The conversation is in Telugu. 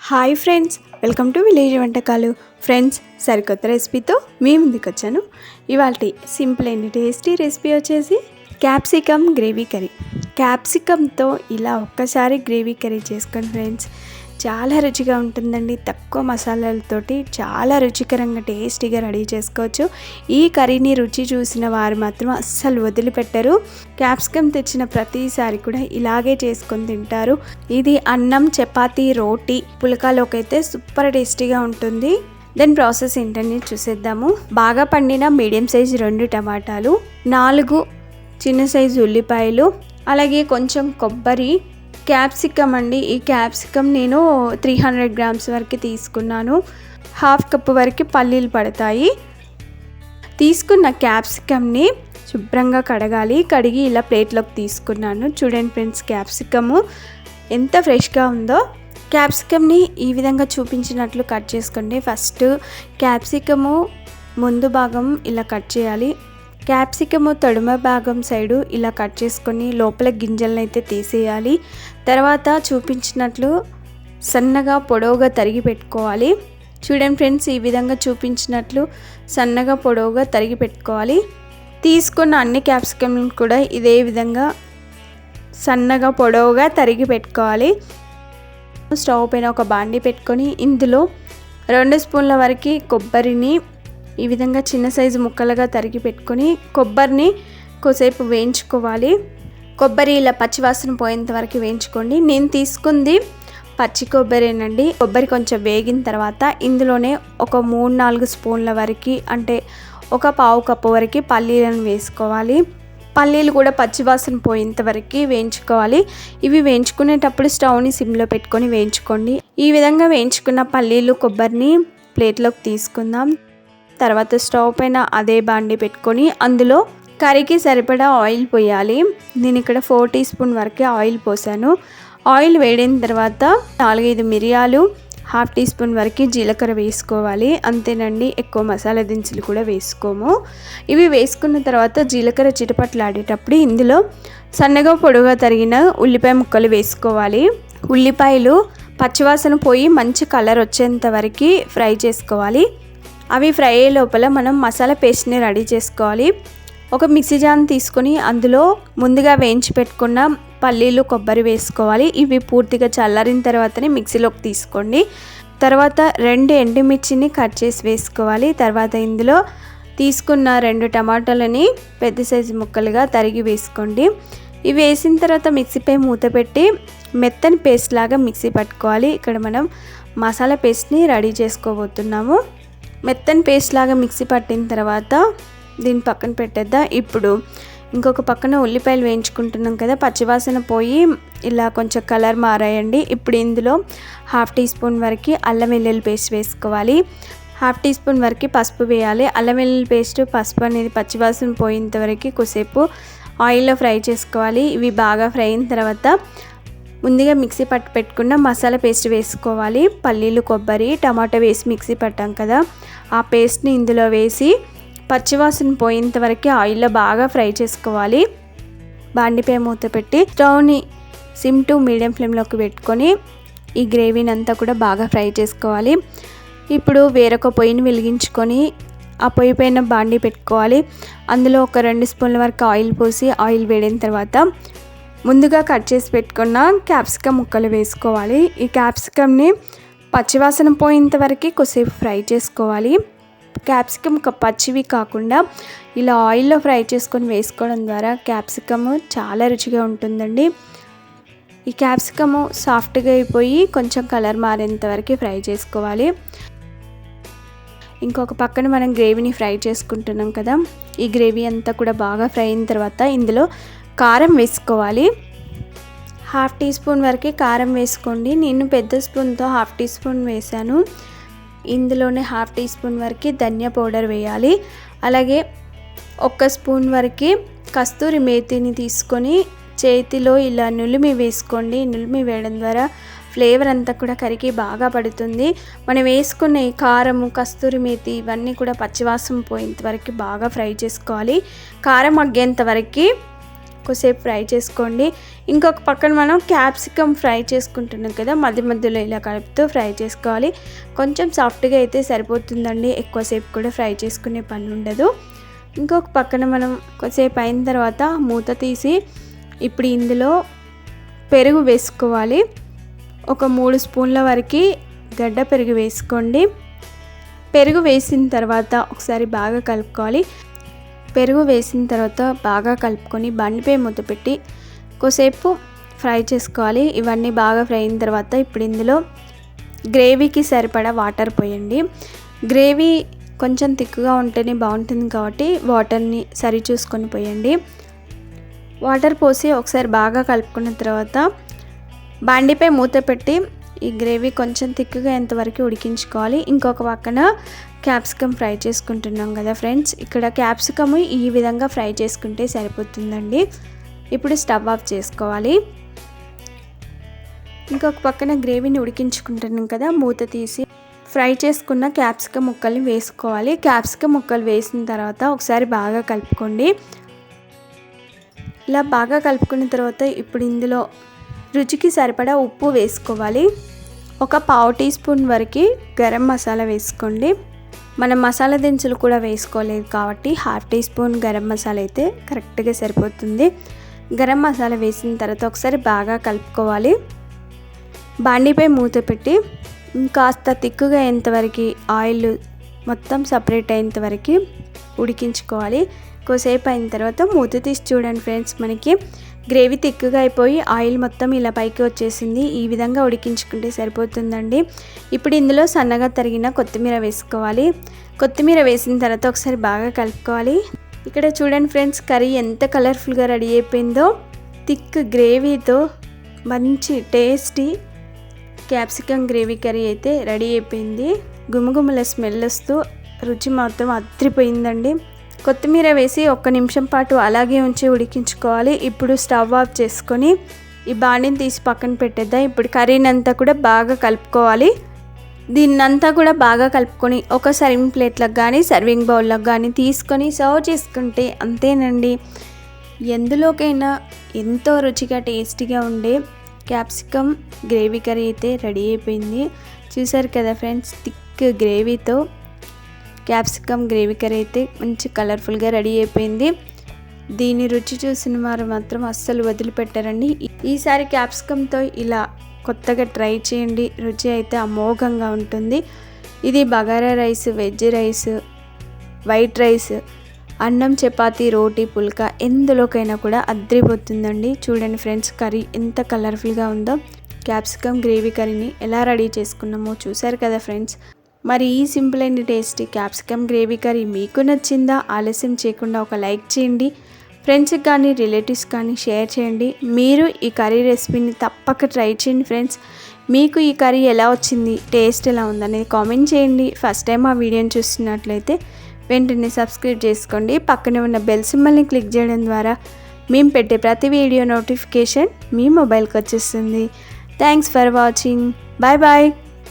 Hi friends welcome to village వంటకాలు. ఫ్రెండ్స్ సరికొత్త రెసిపీతో మీ ముందుకు వచ్చాను ఇవాళ సింపుల్ అండ్ టేస్టీ రెసిపీ వచ్చేసి క్యాప్సికమ్ గ్రేవీ కర్రీ. క్యాప్సికమ్తో ఇలా ఒక్కసారి గ్రేవీ కర్రీ చేసుకోండి ఫ్రెండ్స్. చాలా రుచిగా ఉంటుందండి. తక్కువ మసాలాలతోటి చాలా రుచికరంగా టేస్టీగా రెడీ చేసుకోవచ్చు. ఈ కర్రీని రుచి చూసిన వారు మాత్రం అస్సలు వదిలిపెట్టరు. క్యాప్సికమ్ తెచ్చిన ప్రతిసారి కూడా ఇలాగే చేసుకొని తింటారు. ఇది అన్నం చపాతి రోటీ పులకాలోకి అయితే సూపర్ టేస్టీగా ఉంటుంది. దెన్ ప్రాసెస్ ఏంటని చూసేద్దాము. బాగా పండిన మీడియం సైజ్ రెండు టమాటాలు నాలుగు చిన్న సైజు ఉల్లిపాయలు అలాగే కొంచెం కొబ్బరి క్యాప్సికమ్ అండి. ఈ క్యాప్సికమ్ నేను త్రీ హండ్రెడ్ గ్రామ్స్ వరకు తీసుకున్నాను. హాఫ్ కప్ వరకు పల్లీలు పడతాయి. తీసుకున్న క్యాప్సికమ్ని శుభ్రంగా కడగాలి. కడిగి ఇలా ప్లేట్లోకి తీసుకున్నాను. చూడండి ఫ్రెండ్స్ క్యాప్సికము ఎంత ఫ్రెష్గా ఉందో. క్యాప్సికమ్ని ఈ విధంగా చూపించినట్లు కట్ చేసుకోండి. ఫస్ట్ క్యాప్సికము ముందు భాగం ఇలా కట్ చేయాలి. క్యాప్సికము తొడుమ భాగం సైడు ఇలా కట్ చేసుకొని లోపల గింజలను అయితే తీసేయాలి. తర్వాత చూపించినట్లు సన్నగా పొడవుగా తరిగి పెట్టుకోవాలి. చూడండి ఫ్రెండ్స్ ఈ విధంగా చూపించినట్లు సన్నగా పొడవుగా తరిగి పెట్టుకోవాలి. తీసుకున్న అన్ని క్యాప్సికమ్ కూడా ఇదే విధంగా సన్నగా పొడవుగా తరిగి పెట్టుకోవాలి. స్టవ్ పైన ఒక బాండి పెట్టుకొని ఇందులో రెండు స్పూన్ల వరకు కొబ్బరిని ఈ విధంగా చిన్న సైజు ముక్కలుగా తరిగి పెట్టుకొని కొబ్బరిని కొద్దిసేపు వేయించుకోవాలి. కొబ్బరి ఇలా పచ్చివాసన పోయేంత వరకు వేయించుకోండి. నేను తీసుకుంది పచ్చి కొబ్బరినండి. కొబ్బరి కొంచెం వేగిన తర్వాత ఇందులోనే ఒక మూడు నాలుగు స్పూన్ల వరకు అంటే ఒక పావు కప్పు వరకు పల్లీలను వేసుకోవాలి. పల్లీలు కూడా పచ్చివాసన పోయేంత వరకు వేయించుకోవాలి. ఇవి వేయించుకునేటప్పుడు స్టవ్ని సిమ్లో పెట్టుకొని వేయించుకోండి. ఈ విధంగా వేయించుకున్న పల్లీలు కొబ్బరిని ప్లేట్లోకి తీసుకుందాం. తర్వాత స్టవ్ పైన అదే బాండి పెట్టుకొని అందులో కర్రీకి సరిపడా ఆయిల్ పోయాలి. నేను ఇక్కడ ఫోర్ టీ స్పూన్ వరకే ఆయిల్ పోసాను. ఆయిల్ వేడిన తర్వాత నాలుగైదు మిరియాలు హాఫ్ టీ స్పూన్ వరకు జీలకర్ర వేసుకోవాలి. అంతేనండి ఎక్కువ మసాలా దినుసులు కూడా వేసుకోము. ఇవి వేసుకున్న తర్వాత జీలకర్ర చిటపట్లాడేటప్పుడు ఇందులో సన్నగా పొడుగా తరిగిన ఉల్లిపాయ ముక్కలు వేసుకోవాలి. ఉల్లిపాయలు పచ్చివాసన పోయి మంచి కలర్ వచ్చేంత వరకు ఫ్రై చేసుకోవాలి. అవి ఫ్రై అయ్యే లోపల మనం మసాలా పేస్ట్ని రెడీ చేసుకోవాలి. ఒక మిక్సీ జాన్ తీసుకొని అందులో ముందుగా వేయించి పెట్టుకున్న పల్లీలు కొబ్బరి వేసుకోవాలి. ఇవి పూర్తిగా చల్లారిన తర్వాతనే మిక్సీలోకి తీసుకోండి. తర్వాత రెండు ఎండుమిర్చిని కట్ చేసి వేసుకోవాలి. తర్వాత ఇందులో తీసుకున్న రెండు టమాటాలని పెద్ద సైజు ముక్కలుగా తరిగి వేసుకోండి. ఇవి వేసిన తర్వాత మిక్సీపై మూత పెట్టి మెత్తని పేస్ట్ లాగా మిక్సీ పట్టుకోవాలి. ఇక్కడ మనం మసాలా పేస్ట్ని రెడీ చేసుకోబోతున్నాము. మెత్తని పేస్ట్ లాగా మిక్సీ పట్టిన తర్వాత దీన్ని పక్కన పెట్టేద్దా. ఇప్పుడు ఇంకొక పక్కన ఉల్లిపాయలు వేయించుకుంటున్నాం కదా పచ్చివాసన పోయి ఇలా కొంచెం కలర్ మారాయండి. ఇప్పుడు ఇందులో హాఫ్ టీ స్పూన్ వరకు అల్లం వెల్లుల్లి పేస్ట్ వేసుకోవాలి. హాఫ్ టీ స్పూన్ వరకు పసుపు వేయాలి. అల్లం వెల్లుల్లి పేస్ట్ పసుపు అనేది పచ్చివాసన పోయేంత వరకు కొసేపు ఆయిల్లో ఫ్రై చేసుకోవాలి. ఇవి బాగా ఫ్రై అయిన తర్వాత ముందుగా మిక్సీ పట్టు పెట్టుకున్న మసాలా పేస్ట్ వేసుకోవాలి. పల్లీలు కొబ్బరి టమాటా వేసి మిక్సీ పట్టాం కదా. ఆ పేస్ట్ని ఇందులో వేసి పచ్చివాసన పోయేంత వరకు ఆయిల్లో బాగా ఫ్రై చేసుకోవాలి. బాండిపై మూత పెట్టి స్టవ్ని సిమ్ టు మీడియం ఫ్లేమ్లోకి పెట్టుకొని ఈ గ్రేవీని అంతా కూడా బాగా ఫ్రై చేసుకోవాలి. ఇప్పుడు వేరొక పొయ్యిని వెలిగించుకొని ఆ పొయ్యి పైన బాండి పెట్టుకోవాలి. అందులో ఒక రెండు స్పూన్ల వరకు ఆయిల్ పోసి ఆయిల్ వేడిన తర్వాత ముందుగా కట్ చేసి పెట్టుకున్న క్యాప్సికమ్ ముక్కలు వేసుకోవాలి. ఈ క్యాప్సికమ్ని పచ్చివాసన పోయేంత వరకు కొద్దిసేపు ఫ్రై చేసుకోవాలి. క్యాప్సికమ్ పచ్చివి కాకుండా ఇలా ఆయిల్లో ఫ్రై చేసుకొని వేసుకోవడం ద్వారా క్యాప్సికమ్ చాలా రుచిగా ఉంటుందండి. ఈ క్యాప్సికమ్ సాఫ్ట్గా అయిపోయి కొంచెం కలర్ మారేంత వరకు ఫ్రై చేసుకోవాలి. ఇంకొక పక్కన మనం గ్రేవీని ఫ్రై చేసుకుంటున్నాం కదా. ఈ గ్రేవీ అంతా కూడా బాగా ఫ్రై అయిన తర్వాత ఇందులో కారం వేసుకోవాలి. హాఫ్ టీ స్పూన్ వరకే కారం వేసుకోండి. నేను పెద్ద స్పూన్తో హాఫ్ టీ స్పూన్ వేసాను ఇందులోనే హాఫ్ టీ స్పూన్ వరకు ధనియా పౌడర్ వేయాలి. అలాగే ఒక్క స్పూన్ వరకు కస్తూరి మేతిని తీసుకొని చేతిలో ఇలా నులిమి వేసుకోండి. నులిమి వేయడం ద్వారా ఫ్లేవర్ అంతా కూడా కరిగి బాగా పడుతుంది. మనం వేసుకున్న ఈ కారము కస్తూరి మేతి ఇవన్నీ కూడా పచ్చివాసం పోయేంత వరకు బాగా ఫ్రై చేసుకోవాలి. కారం మగ్గేంత వరకు ఎక్కువసేపు ఫ్రై చేసుకోండి. ఇంకొక పక్కన మనం క్యాప్సికమ్ ఫ్రై చేసుకుంటున్నాం కదా మధ్య మధ్యలో ఇలా కలుపుతూ ఫ్రై చేసుకోవాలి. కొంచెం సాఫ్ట్గా అయితే సరిపోతుందండి ఎక్కువసేపు కూడా ఫ్రై చేసుకునే పని ఉండదు. ఇంకొక పక్కన మనం కొద్దిసేపు అయిన తర్వాత మూత తీసి ఇప్పుడు ఇందులో పెరుగు వేసుకోవాలి. ఒక మూడు స్పూన్ల వరకు గడ్డ పెరుగు వేసుకోండి. పెరుగు వేసిన తర్వాత ఒకసారి బాగా కలుపుకోవాలి. పెరుగు వేసిన తర్వాత బాగా కలుపుకొని బండిపై మూత పెట్టి కొద్దిసేపు ఫ్రై చేసుకోవాలి. ఇవన్నీ బాగా ఫ్రై అయిన తర్వాత ఇప్పుడు ఇందులో గ్రేవీకి సరిపడా వాటర్ పోయండి. గ్రేవీ కొంచెం తిక్కుగా ఉంటేనే బాగుంటుంది కాబట్టి వాటర్ని సరి చూసుకొని పోయండి. వాటర్ పోసి ఒకసారి బాగా కలుపుకున్న తర్వాత బండిపై మూత పెట్టి ఈ గ్రేవీ కొంచెం థిక్గా ఎంతవరకు ఉడికించుకోవాలి. ఇంకొక పక్కన క్యాప్సికమ్ ఫ్రై చేసుకుంటున్నాం కదా ఫ్రెండ్స్. ఇక్కడ క్యాప్సికమ్ ఈ విధంగా ఫ్రై చేసుకుంటే సరిపోతుందండి. ఇప్పుడు స్టవ్ ఆఫ్ చేసుకోవాలి. ఇంకొక పక్కన గ్రేవీని ఉడికించుకుంటున్నాం కదా మూత తీసి ఫ్రై చేసుకున్న క్యాప్సికమ్ ముక్కల్ని వేసుకోవాలి. క్యాప్సికమ్ ముక్కలు వేసిన తర్వాత ఒకసారి బాగా కలుపుకోండి. ఇలా బాగా కలుపుకున్న తర్వాత ఇప్పుడు ఇందులో రుచికి సరిపడా ఉప్పు వేసుకోవాలి. ఒక పావు టీ స్పూన్ వరకు గరం మసాలా వేసుకోండి. మనం మసాలా దినుసులు కూడా వేసుకోలేదు కాబట్టి half teaspoon garam masala అయితే కరెక్ట్గా సరిపోతుంది. గరం మసాలా వేసిన తర్వాత ఒకసారి బాగా కలుపుకోవాలి. బాండీపై మూత పెట్టి కాస్త తిక్కుగా అయ్యేంతవరకు ఆయిల్ మొత్తం సపరేట్ అయ్యేంతవరకు ఉడికించుకోవాలి. కొద్దిసేపు అయిన తర్వాత మూత తీసి చూడండి ఫ్రెండ్స్ మనకి గ్రేవీ తిక్కుగా అయిపోయి ఆయిల్ మొత్తం ఇలా పైకి వచ్చేసింది. ఈ విధంగా ఉడికించుకుంటే సరిపోతుందండి. ఇప్పుడు ఇందులో సన్నగా తరిగిన కొత్తిమీర వేసుకోవాలి. కొత్తిమీర వేసిన తర్వాత ఒకసారి బాగా కలుపుకోవాలి. ఇక్కడ చూడండి ఫ్రెండ్స్ కర్రీ ఎంత కలర్ఫుల్గా రెడీ అయిపోయిందో. థిక్ గ్రేవీతో మంచి టేస్టీ క్యాప్సికమ్ గ్రేవీ కర్రీ అయితే రెడీ అయిపోయింది. గుమగుమల స్మెల్ వస్తూ రుచి మాత్రం అత్రిపోయిందండి కొత్తిమీర వేసి ఒక్క నిమిషం పాటు అలాగే ఉంచి ఉడికించుకోవాలి. ఇప్పుడు స్టవ్ ఆఫ్ చేసుకొని ఈ బాండిని తీసి పక్కన పెట్టేద్దాం. ఇప్పుడు కర్రీని అంతా కూడా బాగా కలుపుకోవాలి. దీన్నంతా కూడా బాగా కలుపుకొని ఒక సర్వింగ్ ప్లేట్లకు కానీ సర్వింగ్ బౌల్లకు కానీ తీసుకొని సర్వ్ చేసుకుంటే అంతేనండి. ఎందులోకైనా ఎంతో రుచిగా టేస్టీగా ఉండే క్యాప్సికమ్ గ్రేవీ కర్రీ అయితే రెడీ అయిపోయింది. చూసారు కదా ఫ్రెండ్స్ థిక్ గ్రేవీతో క్యాప్సికమ్ గ్రేవీ కర్రీ అయితే మంచి కలర్ఫుల్గా రెడీ అయిపోయింది. దీని రుచి చూసిన వారు మాత్రం అస్సలు వదిలిపెట్టారండి. ఈసారి క్యాప్సికమ్తో ఇలా కొత్తగా ట్రై చేయండి. రుచి అయితే అమోఘంగా ఉంటుంది. ఇది bagara rice veg rice white rice అన్నం చపాతి రోటీ పుల్కా ఎందులోకైనా కూడా అద్రిపోతుందండి చూడండి ఫ్రెండ్స్ కర్రీ ఎంత కలర్ఫుల్గా ఉందో. క్యాప్సికమ్ గ్రేవీ కర్రీని ఎలా రెడీ చేసుకున్నామో చూసారు కదా ఫ్రెండ్స్. మరి ఈ simple and tasty capsicum gravy curry మీకు నచ్చిందా? ఆలస్యం చేయకుండా ఒక లైక్ చేయండి. ఫ్రెండ్స్కి కానీ రిలేటివ్స్ కానీ షేర్ చేయండి. మీరు ఈ కర్రీ రెసిపీని తప్పక ట్రై చేయండి ఫ్రెండ్స్. మీకు ఈ కర్రీ ఎలా వచ్చింది? టేస్ట్ ఎలా ఉందనేది కామెంట్ చేయండి. ఫస్ట్ టైం ఆ వీడియోని చూస్తున్నట్లయితే వెంటనే సబ్స్క్రైబ్ చేసుకోండి. పక్కనే ఉన్న బెల్ సింబల్ని క్లిక్ చేయడం ద్వారా మేము పెట్టే ప్రతి వీడియో నోటిఫికేషన్ మీ మొబైల్కి వచ్చేస్తుంది. Thanks for watching. Bye bye.